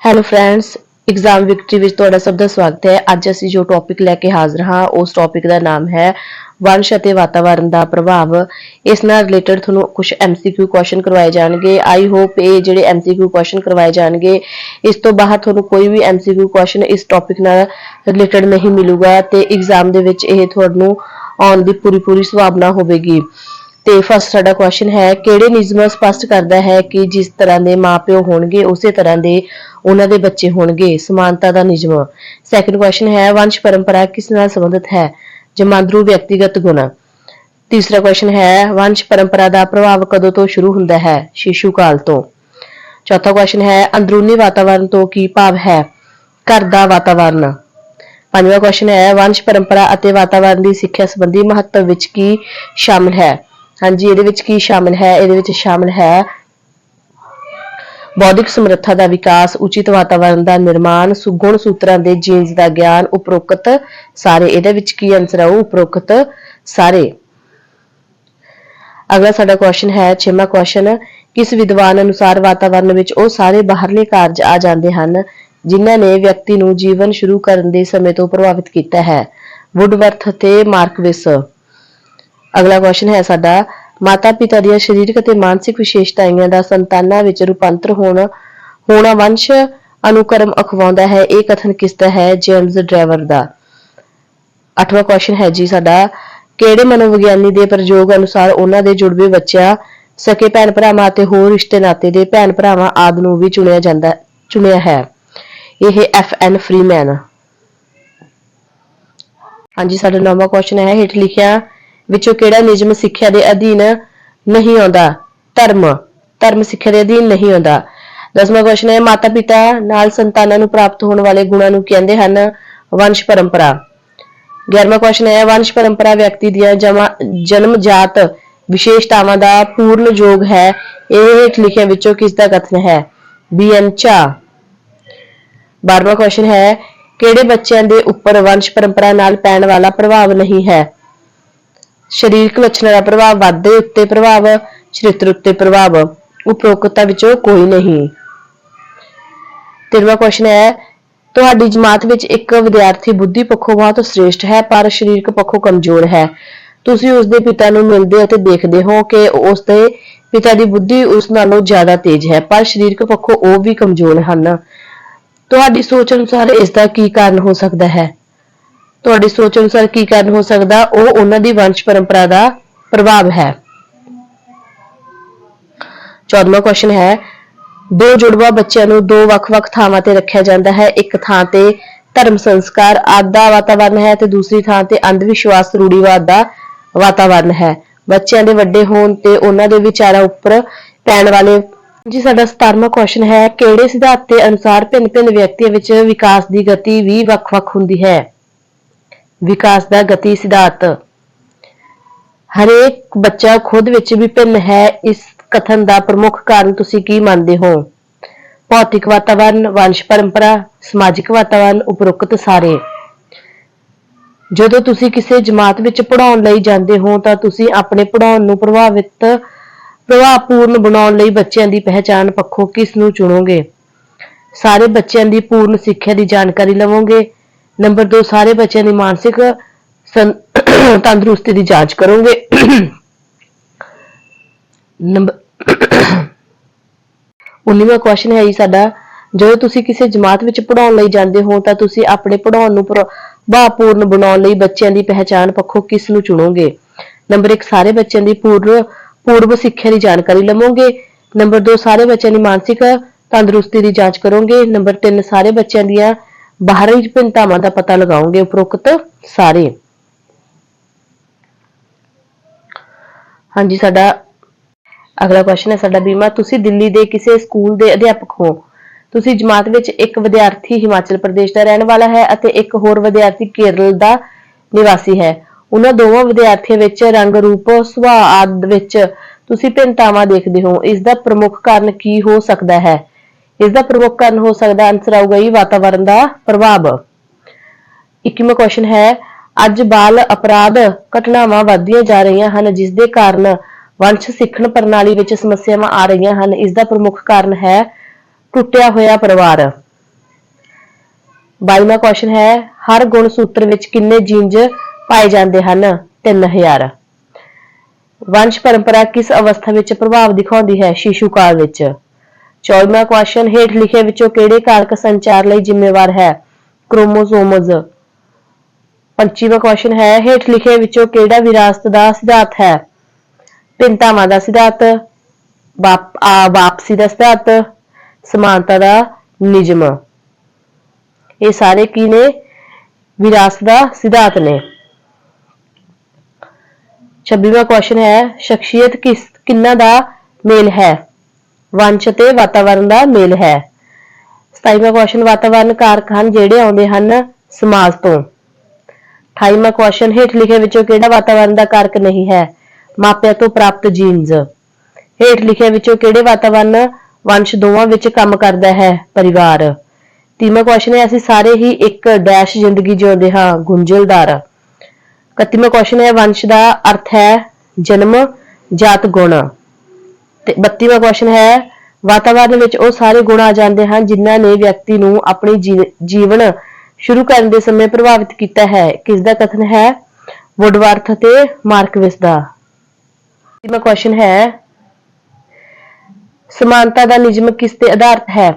Hello friends exam victory ਵਿੱਚ ਤੁਹਾਡਾ ਸਭ ਦਾ ਸਵਾਗਤ ਹੈ। ਅੱਜ ਅਸੀਂ ਜੋ ਟੌਪਿਕ ਲੈ ਕੇ ਹਾਜ਼ਰ ਹਾਂ, ਉਸ ਟੌਪਿਕ ਦਾ ਨਾਮ ਹੈ ਵੰਸ਼ ਅਤੇ ਵਾਤਾਵਰਣ ਦਾ ਪ੍ਰਭਾਵ। ਇਸ ਨਾਲ ਰਿਲੇਟਡ ਤੁਹਾਨੂੰ ਕੁਝ ਐਮਸੀਕਿਊ ਕੁਐਸਚਨ ਕਰਵਾਏ ਜਾਣਗੇ। ਆਈ ਹੋਪ ਇਹ ਜਿਹੜੇ ਐਮਸੀਕਿਊ ਕੁਐਸਚਨ ਕਰਵਾਏ ਜਾਣਗੇ, ਇਸ ਤੋਂ ਬਾਅਦ ਤੁਹਾਨੂੰ ਕੋਈ ਵੀ ਐਮਸੀਕਿਊ ਕੁਐਸਚਨ ਇਸ ਟੌਪਿਕ ਨਾਲ ਰਿਲੇਟਡ ਨਹੀਂ ਮਿਲੂਗਾ ਤੇ ਐਗਜ਼ਾਮ ਦੇ ਵਿੱਚ ਇਹ ਤੁਹਾਨੂੰ ਆਉਣ ਦੀ ਪੂਰੀ ਪੂਰੀ ਸੰਭਾਵਨਾ ਹੋਵੇਗੀ। ਤੇ ਫਸਟ ਸਾਡਾ ਕੁਐਸਚਨ ਹੈ, ਕਿਹੜੇ ਨਿਯਮ ਸਪਸ਼ਟ ਕਰਦਾ ਹੈ ਕਿ ਜਿਸ ਤਰ੍ਹਾਂ ਦੇ ਮਾਪਿਓ ਹੋਣਗੇ, ਉਸੇ ਤਰ੍ਹਾਂ ਦੇ ਉਹਨਾਂ ਦੇ ਬੱਚੇ ਹੋਣਗੇ? ਸਮਾਨਤਾ ਦਾ ਨਿਯਮ। ਸੈਕੰਡ ਕੁਐਸਚਨ ਹੈ, ਵੰਸ਼ ਪਰੰਪਰਾ ਕਿਸ ਨਾਲ ਸੰਬੰਧਿਤ ਹੈ? ਜਮਾਂਦਰੂ ਵਿਅਕਤੀਗਤ ਗੁਣ। ਤੀਸਰਾ ਕੁਐਸਚਨ ਹੈ, ਵੰਸ਼ ਪਰੰਪਰਾ ਦਾ ਪ੍ਰਭਾਵ ਕਦੋਂ ਤੋਂ ਸ਼ੁਰੂ ਹੁੰਦਾ ਹੈ? ਸ਼ਿਸ਼ੂ ਕਾਲ ਤੋਂ। ਚੌਥਾ ਕੁਐਸਚਨ ਹੈ, ਅੰਦਰੂਨੀ ਵਾਤਾਵਰਣ ਤੋਂ ਕੀ ਭਾਵ ਹੈ? ਘਰ ਦਾ ਵਾਤਾਵਰਣ ਪੰਜਵਾਂ ਕੁਐਸਚਨ ਹੈ, ਵੰਸ਼ ਪਰੰਪਰਾ ਅਤੇ ਵਾਤਾਵਰਣ ਦੀ ਸਿੱਖਿਆ ਸੰਬੰਧੀ ਮਹੱਤਵ ਵਿੱਚ ਕੀ ਸ਼ਾਮਲ ਹੈ? ਹਾਂਜੀ, ਇਹਦੇ ਵਿੱਚ ਕੀ ਸ਼ਾਮਿਲ ਹੈ? ਇਹਦੇ ਵਿੱਚ ਸ਼ਾਮਿਲ ਹੈ ਬੌਧਿਕ ਸਮਰੱਥਾ ਦਾ ਵਿਕਾਸ, ਉਚਿਤ ਵਾਤਾਵਰਣ ਦਾ ਨਿਰਮਾਣ, ਸੁਗੁਣ ਸੂਤਰਾਂ ਦੇ ਜੀਨਸ ਦਾ ਗਿਆਨ, ਉਪਰੋਕਤ ਸਾਰੇ, ਇਹਦੇ ਵਿੱਚ ਕੀ ਆਨਸਰ ਆਊ? ਉਪਰੋਕਤ ਸਾਰੇ। ਅਗਲਾ ਸਾਡਾ ਕੁਐਸਚਨ ਹੈ, ਛੇਵਾਂ ਕੁਐਸਚਨ ਕਿਸ ਵਿਦਵਾਨ ਅਨੁਸਾਰ ਵਾਤਾਵਰਣ ਵਿੱਚ ਉਹ ਸਾਰੇ ਬਾਹਰਲੇ ਕਾਰਜ ਆ ਜਾਂਦੇ ਹਨ, ਜਿਨ੍ਹਾਂ ਨੇ ਵਿਅਕਤੀ ਨੂੰ ਜੀਵਨ ਸ਼ੁਰੂ ਕਰਨ ਦੇ ਸਮੇਂ ਤੋਂ ਪ੍ਰਭਾਵਿਤ ਕੀਤਾ ਹੈ? ਵੁੱਡਵਰਥ ਅਤੇ ਮਾਰਕਵਿਸ। ਅਗਲਾ ਕੁਐਸਚਨ ਹੈ ਸਾਡਾ ਮਾਤਾ ਪਿਤਾ ਦੀਆਂ ਸਰੀਰਕ ਅਤੇ ਮਾਨਸਿਕ ਵਿਸ਼ੇਸ਼ਤਾਵਾਂ ਦਾ ਸੰਤਾਨਾਂ ਵਿੱਚ ਰੂਪਾਂਤਰ ਹੋਣਾ ਹੋਣਾ ਵੰਸ਼ ਅਨੁਕਰਮ ਅਖਵਾਉਂਦਾ ਹੈ। ਇਹ ਕਥਨ ਕਿਸ ਦਾ ਹੈ? ਜੇਮਸ ਡਰਾਈਵਰ ਦਾ। ਅੱਠਵਾਂ ਕੁਐਸਚਨ ਹੈ ਜੀ ਸਾਡਾ, ਕਿਹੜੇ ਮਨੋਵਿਗਿਆਨੀ ਦੇ ਪ੍ਰਯੋਗ ਅਨੁਸਾਰ ਉਹਨਾਂ ਦੇ ਜੁੜਵੇ ਬੱਚਿਆਂ, ਸਕੇ ਭੈਣ ਭਰਾਵਾਂ ਅਤੇ ਹੋਰ ਰਿਸ਼ਤੇ ਨਾਤੇ ਦੇ ਭੈਣ ਭਰਾਵਾਂ ਆਦਿ ਨੂੰ ਵੀ ਚੁਣਿਆ ਜਾਂਦਾ, ਚੁਣਿਆ ਹੈ? ਇਹ ਐਫ ਐਨ ਫਰੀਮੈਨ ਹਾਂਜੀ, ਸਾਡਾ ਨੌਵਾਂ ਕੁਐਸਚਨ ਹੈ, ਹੇਠ ਲਿਖਿਆ ਵਿੱਚੋਂ ਕਿਹੜਾ ਨਿਯਮ ਸਿੱਖਿਆ ਦੇ ਅਧੀਨ ਨਹੀਂ ਆਉਂਦਾ? ਧਰਮ। ਧਰਮ ਸਿੱਖਿਆ ਦੇ ਅਧੀਨ ਨਹੀਂ ਆਉਂਦਾ। ਦਸਵਾਂ ਕੁਐਸਚਨ ਹੈ ਮਾਤਾ ਪਿਤਾ ਨਾਲ ਸੰਤਾਨਾਂ ਨੂੰ ਪ੍ਰਾਪਤ ਹੋਣ ਵਾਲੇ ਗੁਣਾਂ ਨੂੰ ਕਹਿੰਦੇ ਹਨ ਵੰਸ਼ ਪਰੰਪਰਾ। 11ਵਾਂ ਕੁਐਸਚਨ ਹੈ, ਵੰਸ਼ ਪਰੰਪਰਾ ਵਿਅਕਤੀ ਦੀਆਂ ਜਮਾ- ਜਨਮਜਾਤ ਵਿਸ਼ੇਸ਼ਤਾਵਾਂ ਦਾ ਪੂਰਨ ਯੋਗ ਹੈ। ਇਹ ਹੇਠ ਲਿਖਿਆਂ ਵਿੱਚੋਂ ਕਿਸ ਦਾ ਕਥਨ ਹੈ? ਬੀਐਨ ਚਾ 12ਵਾਂ ਕੁਐਸਚਨ ਹੈ, ਕਿਹੜੇ ਬੱਚਿਆਂ ਦੇ ਉੱਪਰ ਵੰਸ਼ ਪਰੰਪਰਾ ਨਾਲ ਪੈਣ ਵਾਲਾ ਪ੍ਰਭਾਵ ਨਹੀਂ ਹੈ? ਸਰੀਰਕ ਲੱਛਣਾਂ ਦਾ ਪ੍ਰਭਾਵ, ਵਾਧੇ ਉੱਤੇ ਪ੍ਰਭਾਵ, ਚਰਿੱਤਰ ਉੱਤੇ ਪ੍ਰਭਾਵ। ਉਪਰੋਕਤਤਾ ਵਿੱਚੋਂ ਕੋਈ ਨਹੀਂ। ਤੇਰਵਾਂ ਕੁਐਸਚਨ ਹੈ, ਤੁਹਾਡੀ ਜਮਾਤ ਵਿੱਚ ਇੱਕ ਵਿਦਿਆਰਥੀ ਬੁੱਧੀ ਪੱਖੋਂ ਬਹੁਤ ਸ੍ਰੇਸ਼ਟ ਹੈ, ਪਰ ਸਰੀਰਕ ਪੱਖੋਂ ਕਮਜ਼ੋਰ ਹੈ। ਤੁਸੀਂ ਉਸ ਦੇ ਪਿਤਾ ਨੂੰ ਮਿਲਦੇ ਅਤੇ ਦੇਖਦੇ ਹੋ ਕਿ ਉਸ ਦੇ ਪਿਤਾ ਦੀ ਬੁੱਧੀ ਉਸ ਨਾਲੋਂ ਜ਼ਿਆਦਾ ਤੇਜ਼ ਹੈ, ਪਰ ਸਰੀਰਕ ਪੱਖੋਂ ਉਹ ਵੀ ਕਮਜ਼ੋਰ ਹਨ। ਤੁਹਾਡੀ ਸੋਚ ਅਨੁਸਾਰ ਇਸ ਦਾ ਕੀ ਕਾਰਨ ਹੋ ਸਕਦਾ ਹੈ? ਤੁਹਾਡੀ ਸੋਚ ਅਨੁਸਾਰ ਕੀ ਕਾਰਨ ਹੋ ਸਕਦਾ? ਉਹ ਉਹਨਾਂ ਦੀ ਵੰਸ਼ ਪਰੰਪਰਾ ਦਾ ਪ੍ਰਭਾਵ ਹੈ। 14ਵਾਂ ਕੁਐਸਚਨ ਹੈ, ਦੋ ਜੁੜਵਾ ਬੱਚਿਆਂ ਨੂੰ ਦੋ ਵੱਖ-ਵੱਖ ਥਾਵਾਂ ਤੇ ਰੱਖਿਆ ਜਾਂਦਾ ਹੈ। ਇੱਕ ਥਾਂ ਤੇ ਧਰਮ ਸੰਸਕਾਰ, ਆਦਾ ਵਾਤਾਵਰਨ ਹੈ ਤੇ ਦੂਸਰੀ ਥਾਂ ਤੇ ਅੰਧ ਵਿਸ਼ਵਾਸ ਰੂੜੀਵਾਦ ਦਾ ਵਾਤਾਵਰਨ ਹੈ। ਬੱਚਿਆਂ ਦੇ ਵੱਡੇ ਹੋਣ ਤੇ ਉਹਨਾਂ ਦੇ ਵਿਚਾਰਾਂ ਉੱਪਰ ਪੈਣ ਵਾਲੇ ਜੀ, ਸਾਡਾ 17ਵਾਂ ਕੁਐਸਚਨ ਹੈ, ਕਿਹੜੇ ਸਿਧਾਂਤ ਦੇ ਅਨੁਸਾਰ ਭਿੰਨ-ਭਿੰਨ ਵਿਅਕਤੀਆਂ ਵਿੱਚ ਵਿਕਾਸ ਦੀ ਗਤੀ ਵੀ ਵੱਖ-ਵੱਖ ਹੁੰਦੀ ਹੈ? ਵਿਕਾਸ ਦਾ ਗਤੀ ਸਿਧਾਂਤ। ਹਰੇਕ ਬੱਚਾ ਖੁਦ ਵਿੱਚ ਵਿਭਿੰਨ ਹੈ, ਇਸ ਕਥਨ ਦਾ ਪ੍ਰਮੁੱਖ ਕਾਰਨ ਤੁਸੀਂ ਕੀ ਮੰਨਦੇ ਹੋ? ਭੌਤਿਕ ਵਾਤਾਵਰਣ ਵੰਸ਼ ਪਰੰਪਰਾ, ਸਮਾਜਿਕ ਵਾਤਾਵਰਣ ਉਪਰੋਕਤ ਸਾਰੇ। ਜਦੋਂ ਤੁਸੀਂ ਕਿਸੇ ਜਮਾਤ ਵਿੱਚ ਪੜਾਉਣ ਲਈ ਜਾਂਦੇ ਹੋ, ਤਾਂ ਤੁਸੀਂ ਆਪਣੇ ਪੜਾਉਣ ਨੂੰ ਪ੍ਰਭਾਵਿਤ, ਪ੍ਰਭਾਵਪੂਰਨ ਬਣਾਉਣ ਲਈ ਬੱਚਿਆਂ ਦੀ ਪਹਿਚਾਣ ਪੱਖੋਂ ਕਿਸ ਨੂੰ ਚੁਣੋਗੇ? ਸਾਰੇ ਬੱਚਿਆਂ ਦੀ ਪੂਰਨ ਸਿੱਖਿਆ ਦੀ ਜਾਣਕਾਰੀ ਲਵੋਗੇ ਨੰਬਰ 2 ਸਾਰੇ ਬੱਚਿਆਂ ਦੀ ਮਾਨਸਿਕ ਤੰਦਰੁਸਤੀ ਦੀ ਜਾਂਚ ਕਰੋਗੇ। ਨੰਬਰ 19ਵਾਂ ਕੁਐਸਚਨ ਹੈ ਜੀ ਸਾਡਾ, ਜਦੋਂ ਤੁਸੀਂ ਕਿਸੇ ਜਮਾਤ ਵਿੱਚ ਪੜਾਉਣ ਲਈ ਜਾਂਦੇ ਹੋ, ਤਾਂ ਤੁਸੀਂ ਆਪਣੇ ਪੜਾਉਣ ਨੂੰ ਪ੍ਰਭਾਵਪੂਰਨ ਬਣਾਉਣ ਲਈ ਬੱਚਿਆਂ ਦੀ ਪਹਿਚਾਣ ਪੱਖੋਂ ਕਿਸ ਨੂੰ ਚੁਣੋਗੇ? ਨੰਬਰ 1 ਸਾਰੇ ਬੱਚਿਆਂ ਦੀ ਪੂਰਵ ਪੂਰਵ ਸਿੱਖਿਆ ਦੀ ਜਾਣਕਾਰੀ ਲਵੋਗੇ। ਨੰਬਰ 2 ਸਾਰੇ ਬੱਚਿਆਂ ਦੀ ਮਾਨਸਿਕ ਤੰਦਰੁਸਤੀ ਦੀ ਜਾਂਚ ਕਰੋਗੇ। ਨੰਬਰ 3 ਸਾਰੇ ਬੱਚਿਆਂ ਦੀਆਂ ਬਾਹਰੀ ਭਿੰਨਤਾਵਾਂ ਦਾ ਪਤਾ ਲਗਾਓਗੇ ਉਪਰੋਕਤ ਸਾਰੇ। ਹਾਂਜੀ, ਸਾਡਾ ਅਗਲਾ ਕੁਐਸਚਨ ਹੈ, ਸਾਡਾ ਬੀਮਾ, ਤੁਸੀਂ ਦਿੱਲੀ ਦੇ ਕਿਸੇ ਸਕੂਲ ਦੇ ਅਧਿਆਪਕ ਹੋ। ਤੁਸੀਂ ਜਮਾਤ ਵਿੱਚ ਇੱਕ ਵਿਦਿਆਰਥੀ ਹਿਮਾਚਲ ਪ੍ਰਦੇਸ਼ ਦਾ ਰਹਿਣ ਵਾਲਾ ਹੈ ਅਤੇ ਇੱਕ ਹੋਰ ਵਿਦਿਆਰਥੀ ਕੇਰਲ ਦਾ ਨਿਵਾਸੀ ਹੈ। ਉਹਨਾਂ ਦੋਵਾਂ ਵਿਦਿਆਰਥੀਆਂ ਵਿੱਚ ਰੰਗ, ਰੂਪ, ਸੁਭਾਅ ਆਦਿ ਵਿੱਚ ਤੁਸੀਂ ਭਿੰਨਤਾਵਾਂ ਦੇਖਦੇ ਹੋ। ਇਸ ਦਾ ਪ੍ਰਮੁੱਖ ਕਾਰਨ ਕੀ ਹੋ ਸਕਦਾ ਹੈ? ਇਸ ਦਾ ਪ੍ਰਮੁੱਖ ਕਾਰਨ ਹੋ ਸਕਦਾ ਆਨਸਰ ਆਊਗਾ ਜੀ ਵਾਤਾਵਰਣ ਦਾ ਪ੍ਰਭਾਵ। 21ਵਾਂ ਕੁਐਸਚਨ ਹੈ, ਅੱਜ ਬਾਲ ਅਪਰਾਧ ਘਟਨਾਵਾਂ ਵਧਦੀਆਂ ਜਾ ਰਹੀਆਂ ਹਨ ਜਿਸ ਦੇ ਕਾਰਨ ਵੰਸ਼ ਸਿੱਖਣ ਪ੍ਰਣਾਲੀ ਵਿੱਚ ਸਮੱਸਿਆਵਾਂ ਆ ਰਹੀਆਂ ਹਨ। ਇਸ ਦਾ ਪ੍ਰਮੁੱਖ ਕਾਰਨ ਹੈ ਟੁੱਟਿਆ ਹੋਇਆ ਪਰਿਵਾਰ। 22ਵਾਂ ਕੁਐਸਚਨ ਹੈ, ਹਰ ਗੁਣ ਸੂਤਰ ਵਿੱਚ ਕਿੰਨੇ ਜੀਨਜ ਪਾਏ ਜਾਂਦੇ ਹਨ? 3000 ਵੰਸ਼ ਪਰੰਪਰਾ ਕਿਸ ਅਵਸਥਾ ਵਿੱਚ ਪ੍ਰਭਾਵ ਦਿਖਾਉਂਦੀ ਹੈ? ਸ਼ਿਸ਼ੂ ਕਾਲ ਵਿੱਚ। 24ਵਾਂ ਕੁਐਸਚਨ ਹੇਠ ਲਿਖੇ ਵਿੱਚੋਂ ਕਿਹੜੇ ਕਾਰਕ ਸੰਚਾਰ ਲਈ ਜ਼ਿੰਮੇਵਾਰ ਹੈ? ਕ੍ਰੋਮੋਸੋਮਜ਼। 25ਵਾਂ ਕੁਐਸਚਨ ਹੈ, ਹੇਠ ਲਿਖੇ ਵਿੱਚੋਂ ਕਿਹੜਾ ਵਿਰਾਸਤ ਦਾ ਸਿਧਾਂਤ ਹੈ? ਭਿੰਨਤਾਵਾਂ ਦਾ ਸਿਧਾਂਤ, ਵਾਪ, ਆ, ਵਾਪਸੀ ਦਾ ਸਿਧਾਂਤ, ਸਮਾਨਤਾ ਦਾ ਨਿਯਮ। ਇਹ ਸਾਰੇ ਕੀ ਨੇ? ਵਿਰਾਸਤ ਦਾ ਸਿਧਾਂਤ ਨੇ। 26ਵਾਂ ਕੁਐਸਚਨ ਹੈ, ਸ਼ਖਸੀਅਤ ਕਿਸ, ਕਿੰਨਾ ਦਾ ਮੇਲ ਹੈ? ਵੰਸ਼ ਤੇ ਵਾਤਾਵਰਣ ਦਾ ਮੇਲ ਹੈ। 27ਵਾਂ ਕੁਐਸਚਨ ਵਾਤਾਵਰਣ ਕਾਰਕ ਹਨ ਜਿਹੜੇ ਆਉਂਦੇ ਹਨ ਸਮਾਜ ਤੋਂ। 28ਵਾਂ ਕੁਐਸਚਨ ਹੇਠ ਲਿਖੇ ਵਿੱਚੋਂ ਕਿਹੜਾ ਵਾਤਾਵਰਣ ਦਾ ਕਾਰਕ ਨਹੀਂ ਹੈ? ਮਾਪਿਆਂ ਤੋਂ ਪ੍ਰਾਪਤ ਜੀਨਸ ਹੇਠ ਲਿਖੇ ਵਿੱਚੋਂ ਕਿਹੜੇ ਵਾਤਾਵਰਣ ਵੰਸ਼ ਦੋਵਾਂ ਵਿੱਚ ਕੰਮ ਕਰਦਾ ਹੈ? ਪਰਿਵਾਰ। ਤੀਵਾਂ ਕੁਐਸਚਨ ਹੈ, ਅਸੀਂ ਸਾਰੇ ਹੀ ਇੱਕ ਡੈਸ਼ ਜ਼ਿੰਦਗੀ ਜਿਉਂਦੇ ਹਾਂ, ਗੁੰਝਲਦਾਰ। 31ਵਾਂ ਕੁਐਸਚਨ ਹੈ, ਵੰਸ਼ ਦਾ ਅਰਥ ਹੈ ਜਨਮ, ਜਾਤ, ਗੁਣ। ਤੇ 32ਵਾਂ ਕੁਐਸਚਨ ਹੈ ਵਾਤਾਵਰਣ ਵਿੱਚ ਉਹ ਸਾਰੇ ਗੁਣ ਆ ਜਾਂਦੇ ਹਨ ਜਿਨ੍ਹਾਂ ਨੇ ਵਿਅਕਤੀ ਨੂੰ ਆਪਣੀ ਜੀ- ਜੀਵਨ ਸ਼ੁਰੂ ਕਰਨ ਦੇ ਸਮੇਂ ਪ੍ਰਭਾਵਿਤ ਕੀਤਾ ਹੈ। ਕਿਸ ਦਾ ਕਥਨ ਹੈ? ਵੁਡਵਰਥ ਅਤੇ ਮਾਰਕਵਿਸ ਦਾ। 33ਵਾਂ ਕੁਐਸਚਨ ਹੈ, ਸਮਾਨਤਾ ਦਾ ਨਿਯਮ ਕਿਸ ਤੇ ਆਧਾਰਿਤ ਹੈ?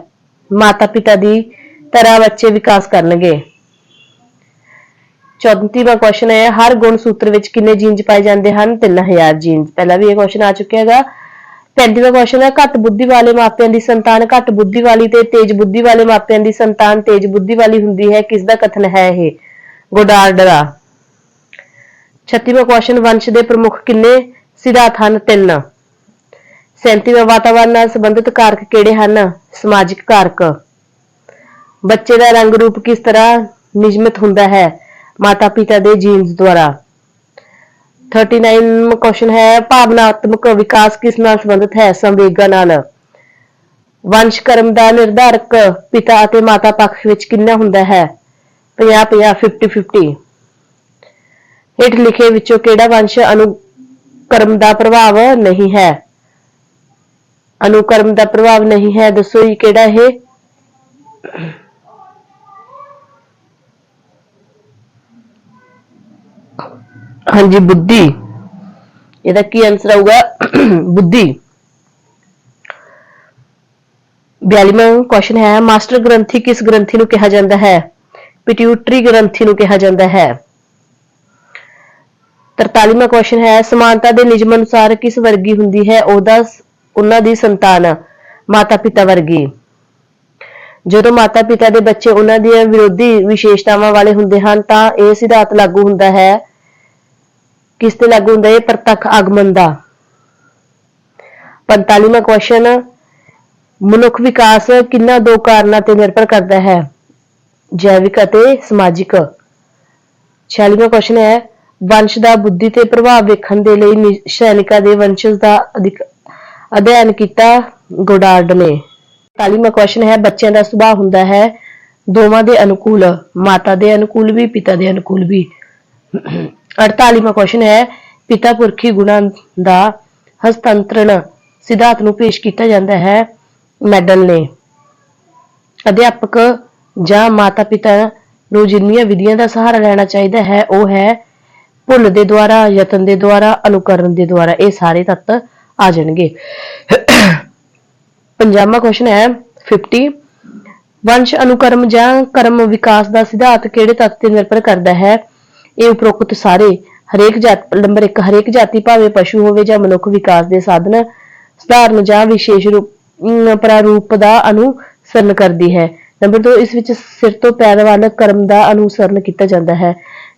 ਮਾਤਾ ਪਿਤਾ ਦੀ ਤਰ੍ਹਾਂ ਬੱਚੇ ਵਿਕਾਸ ਕਰਨਗੇ। 34ਵਾਂ ਕੁਐਸਚਨ ਹੈ, ਹਰ ਗੁਣ ਸੂਤਰ ਵਿੱਚ ਕਿੰਨੇ ਜੀਨਜ਼ ਪਾਏ ਜਾਂਦੇ ਹਨ? 3000 ਜੀਨਸ ਪਹਿਲਾਂ ਵੀ ਇਹ ਕੁਐਸਚਨ ਆ ਚੁੱਕਿਆ ਹੈਗਾ। 35ਵਾਂ ਕੁਐਸਚਨ ਹੈ ਘੱਟ ਬੁੱਧੀ ਵਾਲੇ ਮਾਪਿਆਂ ਦੀ ਸੰਤਾਨ, ਘੱਟ ਬੁੱਧੀ ਵਾਲੀ ਤੇ ਤੇਜ਼ ਬੁੱਧੀ ਵਾਲੇ ਮਾਪਿਆਂ ਦੀ ਸੰਤਾਨ, ਤੇਜ਼ ਬੁੱਧੀ ਵਾਲੀ ਹੁੰਦੀ ਹੈ, ਕਿਸ ਦਾ ਕਥਨ ਹੈ ਇਹ? ਗੋਡਾਰਡ ਦਾ 36ਵਾਂ ਕੁਐਸਚਨ ਵੰਸ਼ ਦੇ ਪ੍ਰਮੁੱਖ ਕਿੰਨੇ? ਸਿਧਾਂਤ ਹਨ ਤਿੰਨ। 37ਵਾਂ ਵਾਤਾਵਰਣ ਨਾਲ ਸੰਬੰਧਿਤ ਕਾਰਕ ਕਿਹੜੇ ਹਨ? ਸਮਾਜਿਕ ਕਾਰਕ। ਬੱਚੇ ਦਾ ਰੰਗ ਰੂਪ ਕਿਸ ਤਰ੍ਹਾਂ ਨਿਯਮਿਤ ਹੁੰਦਾ ਹੈ? ਮਾਤਾ ਪਿਤਾ ਦੇ ਜੀਨਸ ਦੁਆਰਾ। 39 ਕੁਐਸਚਨ ਹੈ, ਭਾਵਨਾਤਮਕ ਵਿਕਾਸ ਕਿਸ ਨਾਲ ਸੰਬੰਧਿਤ ਹੈ? ਸੰਵੇਗਾਂ ਨਾਲ। ਵੰਸ਼ ਕਰਮ ਦਾ ਨਿਰਧਾਰਕ ਪਿਤਾ ਅਤੇ ਮਾਤਾ ਪੱਖ ਵਿੱਚ ਕਿੰਨਾ ਹੁੰਦਾ ਹੈ? 50 50 50 50 ਹੇਠ ਲਿਖੇ ਵਿੱਚੋਂ ਕਿਹੜਾ ਵੰਸ਼ ਅਨੁਕਰਮ ਦਾ ਪ੍ਰਭਾਵ ਨਹੀਂ ਹੈ? ਅਨੁਕਰਮ ਦਾ ਪ੍ਰਭਾਵ ਨਹੀਂ ਹੈ, ਦੱਸੋ ਜੀ ਕਿਹੜਾ ਇਹ? ਹਾਂਜੀ, ਬੁੱਧੀ। ਇਹਦਾ ਕੀ ਆਨਸਰ ਆਊਗਾ? ਬੁੱਧੀ। 42ਵਾਂ ਕੁਐਸਚਨ ਹੈ, ਮਾਸਟਰ ਗ੍ਰੰਥੀ ਕਿਸ ਗ੍ਰੰਥੀ ਨੂੰ ਕਿਹਾ ਜਾਂਦਾ ਹੈ? ਪਿਟਿਊਟਰੀ ਗ੍ਰੰਥੀ ਨੂੰ ਕਿਹਾ ਜਾਂਦਾ ਹੈ। 43ਵਾਂ ਕੁਐਸਚਨ ਹੈ, ਸਮਾਨਤਾ ਦੇ ਨਿਯਮ ਅਨੁਸਾਰ ਕਿਸ ਵਰਗੀ ਹੁੰਦੀ ਹੈ? ਉਹਦਾ ਉਹਨਾਂ ਦੀ ਸੰਤਾਨ ਮਾਤਾ ਪਿਤਾ ਵਰਗੀ। ਜਦੋਂ ਮਾਤਾ ਪਿਤਾ ਦੇ ਬੱਚੇ ਉਹਨਾਂ ਦੀਆਂ ਵਿਰੋਧੀ ਵਿਸ਼ੇਸ਼ਤਾਵਾਂ ਵਾਲੇ ਹੁੰਦੇ ਹਨ, ਤਾਂ ਇਹ ਸਿਧਾਂਤ ਲਾਗੂ ਹੁੰਦਾ ਹੈ। ਕਿਸ ਤੇ ਲਾਗੂ ਹੁੰਦਾ ਹੈ? ਪ੍ਰਤੱਖ ਆਗਮਨ ਦਾ। 45ਵਾਂ ਕੁਐਸਚਨ ਮਨੁੱਖ ਵਿਕਾਸ ਕਿੰਨਾ ਦੋ ਕਾਰਨਾਂ ਤੇ ਨਿਰਭਰ ਕਰਦਾ ਹੈ? ਜੈਵਿਕ ਅਤੇ ਸਮਾਜਿਕ। 46ਵਾਂ ਕੁਐਸਚਨ ਹੈ, ਵੰਸ਼ ਦਾ ਬੁੱਧੀ ਤੇ ਪ੍ਰਭਾਵ ਵੇਖਣ ਦੇ ਲਈ ਨਿ- ਸੈਨਿਕਾਂ ਦੇ ਵੰਸ਼ਜ ਦਾ ਅਧਿਕ, ਅਧਿਐਨ ਕੀਤਾ ਗੋਡਾਰਡ ਨੇ। 41ਵਾਂ ਕੁਐਸਚਨ ਹੈ, ਬੱਚਿਆਂ ਦਾ ਸੁਭਾਅ ਹੁੰਦਾ ਹੈ, ਦੋਵਾਂ ਦੇ ਅਨੁਕੂਲ, ਮਾਤਾ ਦੇ ਅਨੁਕੂਲ ਵੀ, ਪਿਤਾ ਦੇ ਅਨੁਕੂਲ ਵੀ। 48ਵਾਂ ਕੁਐਸਚਨ ਹੈ, ਪਿਤਾ ਪੁਰਖੀ ਗੁਣਾਂ ਦਾ ਹਸਤਾਂਤਰਣ ਸਿਧਾਂਤ ਨੂੰ ਪੇਸ਼ ਕੀਤਾ ਜਾਂਦਾ ਹੈ, ਮੈਡਲ ਨੇ। ਅਧਿਆਪਕ ਜਾਂ ਮਾਤਾ ਪਿਤਾ ਨੂੰ ਜਿੰਨੀਆਂ ਵਿਧੀਆਂ ਦਾ ਸਹਾਰਾ ਲੈਣਾ ਚਾਹੀਦਾ ਹੈ, ਉਹ ਹੈ ਭੁੱਲ ਦੇ ਦੁਆਰਾ, ਯਤਨ ਦੇ ਦੁਆਰਾ, ਅਨੁਕਰਨ ਦੇ ਦੁਆਰਾ, ਇਹ ਸਾਰੇ ਤੱਤ ਆ ਜਾਣਗੇ। ਪੰਜਾਬਾ ਕੁਐਸਚਨ ਹੈ 50 ਵੰਸ਼ ਅਨੁਕਰਮ ਜਾਂ ਕਰਮ ਵਿਕਾਸ ਦਾ ਸਿਧਾਂਤ ਕਿਹੜੇ ਤੱਤ ਤੇ ਨਿਰਭਰ ਕਰਦਾ ਹੈ? ਇਹ ਉਪਰੋਕਤ ਸਾਰੇ, ਹਰੇਕ ਜਾਤ, ਨੰਬਰ 1 ਹਰੇਕ ਜਾਤੀ ਭਾਵੇਂ ਪਸ਼ੂ ਹੋਵੇ ਜਾਂ ਮਨੁੱਖ ਵਿਕਾਸ ਦੇ ਸਾਧਨ, ਸਧਾਰਨ ਜਾਂ ਵਿਸ਼ੇਸ਼ ਰੂਪ ਪ੍ਰਾਰੂਪ ਦਾ ਅਨੁਸਰਨ ਕਰਦੀ ਹੈ। ਨੰਬਰ 2 ਇਸ ਵਿੱਚ ਸਿਰ ਤੋਂ ਪੈਰ ਵੱਲ ਕਰਮ ਦਾ ਅਨੁਸਰਨ ਕੀਤਾ ਜਾਂਦਾ ਹੈ।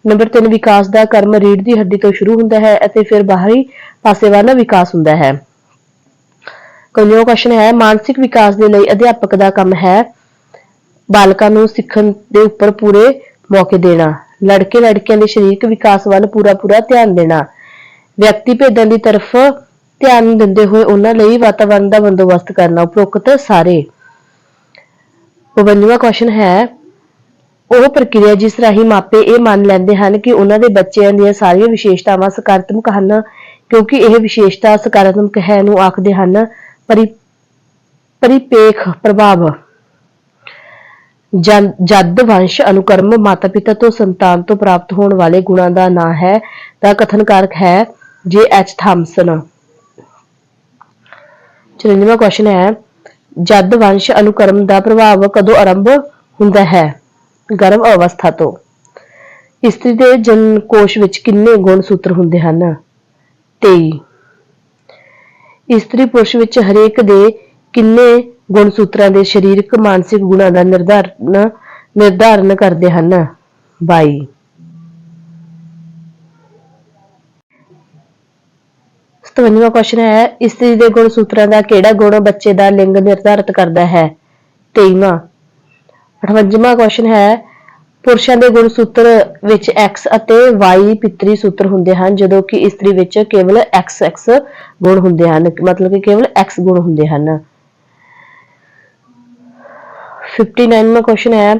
ਨੰਬਰ 3 ਵਿਕਾਸ ਦਾ ਕਰਮ ਰੀੜ ਦੀ ਹੱਡੀ ਤੋਂ ਸ਼ੁਰੂ ਹੁੰਦਾ ਹੈ ਅਤੇ ਫਿਰ ਬਾਹਰੀ ਪਾਸੇ ਵੱਲ ਵਿਕਾਸ ਹੁੰਦਾ ਹੈ। ਕੋਨਿਓ ਕੁਐਸਚਨ ਹੈ, ਮਾਨਸਿਕ ਵਿਕਾਸ ਦੇ ਲਈ ਅਧਿਆਪਕ ਦਾ ਕੰਮ ਹੈ ਬਾਲਕਾਂ ਨੂੰ ਸਿੱਖਣ ਦੇ ਉੱਪਰ ਪੂਰੇ ਮੌਕੇ ਦੇਣਾ, ਲੜਕੇ ਲੜਕੀਆਂ ਦੇ ਸਰੀਰਕ ਵਿਕਾਸ ਵੱਲ ਪੂਰਾ ਪੂਰਾ ਧਿਆਨ ਦੇਣਾ। ਵਿਅਕਤੀ ਭੇਦਾਂ ਦੀ ਤਰਫ ਧਿਆਨ ਦਿੰਦੇ ਹੋਏ ਉਹਨਾਂ ਲਈ ਵਾਤਾਵਰਣ ਦਾ ਬੰਦੋਬਸਤ ਕਰਨਾ ਉਪਰੋਕਤ ਸਾਰੇ। 52ਵਾਂ ਕੁਐਸਚਨ ਹੈ, ਉਹ ਪ੍ਰਕਿਰਿਆ ਜਿਸ ਰਾਹੀਂ ਮਾਪੇ ਇਹ ਮੰਨ ਲੈਂਦੇ ਹਨ ਕਿ ਉਹਨਾਂ ਦੇ ਬੱਚਿਆਂ ਦੀਆਂ ਸਾਰੀਆਂ ਵਿਸ਼ੇਸ਼ਤਾਵਾਂ ਸਕਾਰਾਤਮਕ ਹਨ ਕਿਉਂਕਿ ਇਹ ਵਿਸ਼ੇਸ਼ਤਾ ਸਕਾਰਾਤਮਕ ਹੈ ਨੂੰ ਆਖਦੇ ਹਨ ਪਰਿਪੇਖ ਪ੍ਰਭਾਵ। ਜਦ ਵੰਸ਼ ਅਨੁਕਰਮ ਮਾਤਾ ਪਿਤਾ ਤੋਂ ਸੰਤਾਨ ਤੋਂ ਪ੍ਰਾਪਤ ਹੋਣ ਵਾਲੇ ਗੁਣਾਂ ਦਾ ਨਾਂ ਹੈ ਦਾ ਕਥਨਕਾਰਕ ਹੈ ਜੇ ਐਚ ਥਾਮਸਨ। 94ਵਾਂ ਕੁਐਸਚਨ ਹੈ, ਜਦ ਵੰਸ਼ ਅਨੁਕਰਮ ਦਾ ਪ੍ਰਭਾਵ ਕਦੋਂ ਆਰੰਭ ਹੁੰਦਾ ਹੈ? ਗਰਭ ਅਵਸਥਾ ਤੋਂ। ਇਸਤਰੀ ਦੇ ਜਨਕੋਸ਼ ਵਿੱਚ ਕਿੰਨੇ ਗੁਣ ਸੂਤਰ ਹੁੰਦੇ ਹਨ? 23 ਇਸਤਰੀ ਪੁਰਸ਼ ਵਿੱਚ ਹਰੇਕ ਦੇ ਕਿੰਨੇ ਗੁਣ ਸੂਤਰਾਂ ਦੇ ਸਰੀਰਕ, ਮਾਨਸਿਕ ਗੁਣਾਂ ਦਾ ਨਿਰਧਾਰਨ ਨਿਰਧਾਰਨ ਕਰਦੇ ਹਨ? 22 ਸਤਵੰਜਵਾਂ ਕੁਐਸਚਨ ਹੈ, ਇਸਤਰੀ ਦੇ ਗੁਣ ਸੂਤਰਾਂ ਦਾ ਕਿਹੜਾ ਗੁਣ ਬੱਚੇ ਦਾ ਲਿੰਗ ਨਿਰਧਾਰਿਤ ਕਰਦਾ ਹੈ? 23ਵਾਂ 58ਵਾਂ ਕੁਐਸਚਨ ਹੈ ਪੁਰਸ਼ਾਂ ਦੇ ਗੁਣ ਸੂਤਰ ਵਿੱਚ x ਅਤੇ y ਪਿਤਰੀ ਸੂਤਰ ਹੁੰਦੇ ਹਨ, ਜਦੋਂ ਕਿ ਇਸਤਰੀ ਵਿੱਚ ਕੇਵਲ xx ਗੁਣ ਹੁੰਦੇ ਹਨ, ਮਤਲਬ ਕਿ ਕੇਵਲ x ਗੁਣ ਹੁੰਦੇ ਹਨ। 59ਵਾਂ ਕੁਐਸਚਨ ਹੈ,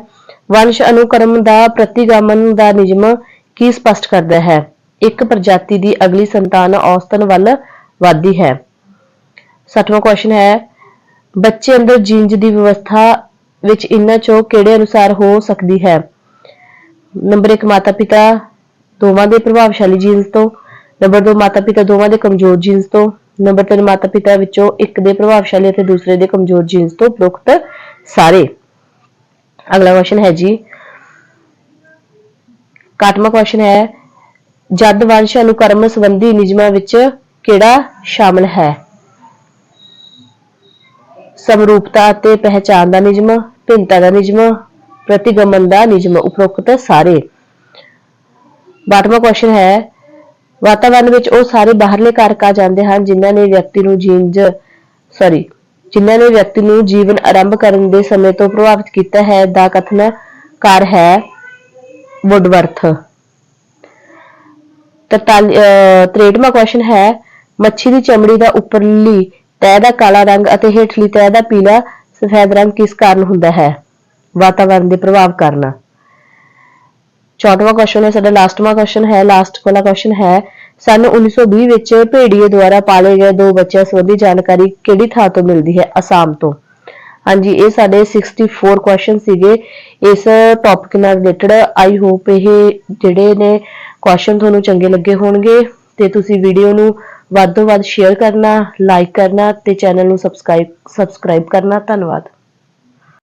ਵੰਸ਼ ਅਨੁਕਰਮ ਦਾ ਪ੍ਰਤੀਗਮਨ ਦਾ ਨਿਯਮ ਕੀ ਸਪਸ਼ਟ ਕਰਦਾ ਹੈ? ਇੱਕ ਪ੍ਰਜਾਤੀ ਦੀ ਅਗਲੀ ਸੰਤਾਨ ਔਸਤਨ ਵੱਲ ਵਧਦੀ ਹੈ। 60ਵਾਂ ਕੁਐਸਚਨ ਹੈ, ਬੱਚੇ ਅੰਦਰ ਜੀਨਜ ਦੀ ਵਿਵਸਥਾ ਵਿੱਚ ਇਹਨਾਂ ਚੋਂ ਕਿਹੜੇ ਅਨੁਸਾਰ ਹੋ ਸਕਦੀ ਹੈ? ਨੰਬਰ 1 ਮਾਤਾ ਪਿਤਾ ਦੋਵਾਂ ਦੇ ਪ੍ਰਭਾਵਸ਼ਾਲੀ ਜੀਨਸ ਤੋਂ, ਨੰਬਰ 2 ਮਾਤਾ ਪਿਤਾ ਦੋਵਾਂ ਦੇ ਕਮਜ਼ੋਰ ਜੀਨਸ ਤੋਂ, ਨੰਬਰ 3 ਮਾਤਾ ਪਿਤਾ ਵਿੱਚੋਂ ਇੱਕ ਦੇ ਪ੍ਰਭਾਵਸ਼ਾਲੀ ਅਤੇ ਦੂਸਰੇ ਦੇ ਕਮਜ਼ੋਰ ਜੀਨਸ ਤੋਂ ਉਪਰੋਕਤ ਸਾਰੇ। ਅਗਲਾ ਕੁਐਸਚਨ ਹੈ ਜੀ। ਕਾਟਮਾ ਕੁਐਸਚਨ ਹੈ, ਜਦ ਵੰਸ਼ ਅਨੁਕਰਮ ਸੰਬੰਧੀ ਨਿਯਮਾਂ ਵਿੱਚ ਕਿਹੜਾ ਸ਼ਾਮਲ ਹੈ? ਸਮਰੂਪਤਾ ਅਤੇ ਪਹਿਚਾਨ ਦਾ ਨਿਯਮ, ਭਿੰਨਤਾ ਦਾ ਨਿਯਮ ਪ੍ਰਤੀਗਮਨ ਦਾ ਨਿਯਮ ਉਪਰੋਕਤ ਸਾਰੇ। 12ਵਾਂ ਕੁਐਸਚਨ ਹੈ ਵਾਤਾਵਰਣ ਵਿੱਚ ਉਹ ਸਾਰੇ ਬਾਹਰਲੇ ਕਾਰਕ ਆ ਜਾਂਦੇ ਹਨ ਜਿਨ੍ਹਾਂ ਨੇ ਵਿਅਕਤੀ ਨੂੰ ਜੀਨਜ ਸੌਰੀ ਜਿਨ੍ਹਾਂ ਨੇ ਵਿਅਕਤੀ ਨੂੰ ਜੀਵਨ ਆਰੰਭ ਕਰਨ ਦੇ ਸਮੇਂ ਤੋਂ ਪ੍ਰਭਾਵਿਤ ਕੀਤਾ ਹੈ ਦਾ ਕਥਨ ਕਾਰ ਹੈ ਵੁੱਡਵਰਥ। 63ਵਾਂ ਕੁਐਸਚਨ ਹੈ, ਮੱਛੀ ਦੀ ਚਮੜੀ ਦਾ ਉੱਪਰਲੀ ਤਹਿ ਦਾ ਕਾਲਾ ਰੰਗ ਅਤੇ ਹੇਠਲੀ ਤਹਿ ਦਾ ਪੀਲਾ ਸਫੈਦ ਰੰਗ ਕਿਸ ਕਾਰਨ ਹੁੰਦਾ ਹੈ? ਵਾਤਾਵਰਣ ਦੇ ਪ੍ਰਭਾਵ ਕਰਨਾ। 64ਵਾਂ ਕੁਐਸਚਨ ਹੈ, ਸਾਡਾ ਲਾਸਟਵਾਂ ਕੁਐਸਚਨ ਹੈ ਲਾਸਟ ਵਾਲਾ ਕੁਐਸਚਨ ਹੈ, ਸਨ 1920 ਵਿੱਚ ਭੇੜੀਏ ਦੁਆਰਾ ਪਾਲੇ ਗਏ ਦੋ ਬੱਚਿਆਂ ਸੰਬੰਧੀ ਜਾਣਕਾਰੀ ਕਿਹੜੀ ਥਾਂ ਤੋਂ ਮਿਲਦੀ ਹੈ? ਅਸਾਮ ਤੋਂ। ਹਾਂਜੀ, ਇਹ ਸਾਡੇ 64 ਕੁਐਸਚਨ ਸੀਗੇ। ਇਸ ਟੌਪਿਕ ਨਾਲ ਰਿਲੇਟਡ ਆਈ ਹੋਪ ਇਹ ਜਿਹੜੇ ਨੇ ਕੁਐਸਚਨ ਤੁਹਾਨੂੰ ਚੰਗੇ ਲੱਗੇ ਹੋਣਗੇ ਤੇ ਤੁਸੀਂ ਵੀਡੀਓ ਨੂੰ ਵੱਧ ਤੋਂ ਵੱਧ ਸ਼ੇਅਰ ਕਰਨਾ ਲਾਈਕ ਕਰਨਾ ਤੇ ਚੈਨਲ ਨੂੰ ਸਬਸਕ੍ਰਾਈਬ ਸਬਸਕ੍ਰਾਈਬ ਕਰਨਾ। ਧੰਨਵਾਦ।